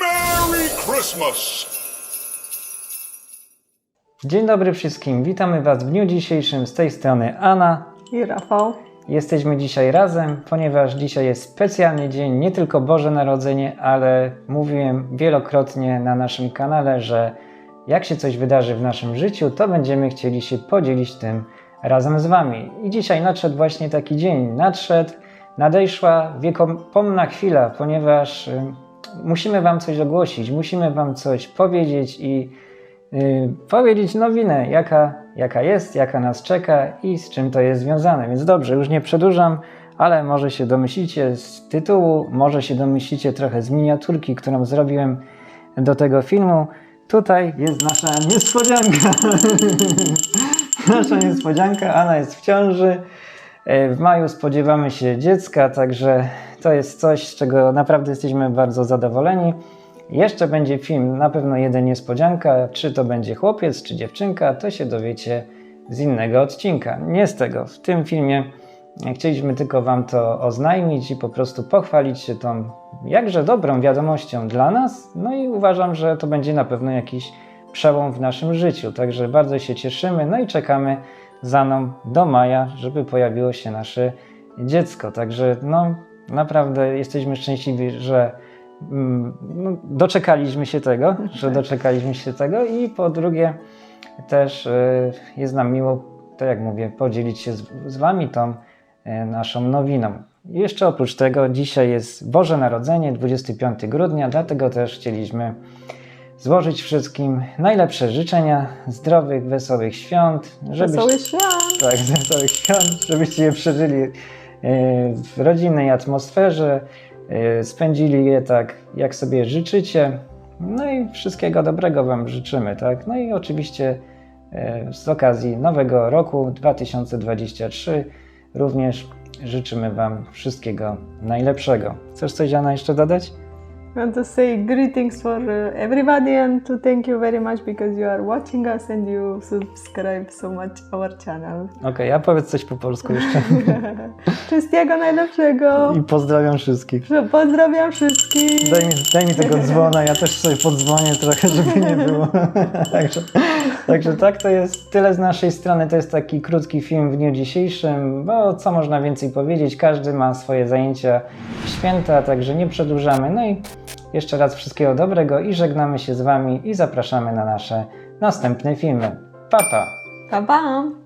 Merry Christmas! Dzień dobry wszystkim, witamy Was w dniu dzisiejszym. Z tej strony Anna. I Rafał. Jesteśmy dzisiaj razem, ponieważ dzisiaj jest specjalny dzień, nie tylko Boże Narodzenie, ale mówiłem wielokrotnie na naszym kanale, że jak się coś wydarzy w naszym życiu, to będziemy chcieli się podzielić tym razem z Wami. I dzisiaj nadszedł właśnie taki dzień. Nadszedł, nadejszła wiekopomna chwila, ponieważ y, musimy Wam coś ogłosić, musimy Wam coś powiedzieć i y, powiedzieć nowinę, jaka, jaka jest, jaka nas czeka i z czym to jest związane. Więc dobrze, już nie przedłużam, ale może się domyślicie z tytułu, może się domyślicie trochę z miniaturki, którą zrobiłem do tego filmu. Tutaj jest nasza niespodzianka. nasza niespodzianka, Anna jest w ciąży. E, W maju spodziewamy się dziecka, także to jest coś, z czego naprawdę jesteśmy bardzo zadowoleni. Jeszcze będzie film, na pewno jeden niespodzianka, czy to będzie chłopiec, czy dziewczynka, to się dowiecie z innego odcinka. Nie z tego. W tym filmie chcieliśmy tylko Wam to oznajmić i po prostu pochwalić się tą jakże dobrą wiadomością dla nas. No i uważam, że to będzie na pewno jakiś przełom w naszym życiu. Także bardzo się cieszymy, no i czekamy za mną do maja, żeby pojawiło się nasze dziecko. Także no naprawdę jesteśmy szczęśliwi, że mm, no, doczekaliśmy się tego, że doczekaliśmy się tego i po drugie też y, jest nam miło, tak jak mówię, podzielić się z, z Wami tą y, naszą nowiną. Jeszcze oprócz tego dzisiaj jest Boże Narodzenie, 25 grudnia, dlatego też chcieliśmy złożyć wszystkim najlepsze życzenia, zdrowych, wesołych świąt, żebyś- Wesoły świąt. tak, wesołych świąt, żebyście je przeżyli e, w rodzinnej atmosferze, e, spędzili je tak, jak sobie życzycie. No i wszystkiego dobrego Wam życzymy, tak? No i oczywiście e, z okazji nowego roku 2023 również życzymy Wam wszystkiego najlepszego. Chcesz coś, Jana, jeszcze dodać? Want to say greetings for uh, everybody and to thank you very much because you are watching us and you subscribe so much our channel. Okej, a powiedz coś po polsku jeszcze. Wszystkiego najlepszego. I pozdrawiam wszystkich. Pozdrawiam wszystkich. Daj mi, daj mi tego dzwona, ja też sobie podzwonię trochę, żeby nie było. także, także tak, to jest tyle z naszej strony. To jest taki krótki film w dniu dzisiejszym, bo co można więcej powiedzieć? Każdy ma swoje zajęcia święta, także nie przedłużamy. No i jeszcze raz wszystkiego dobrego i żegnamy się z Wami i zapraszamy na nasze następne filmy. Pa, pa! Pa, pa.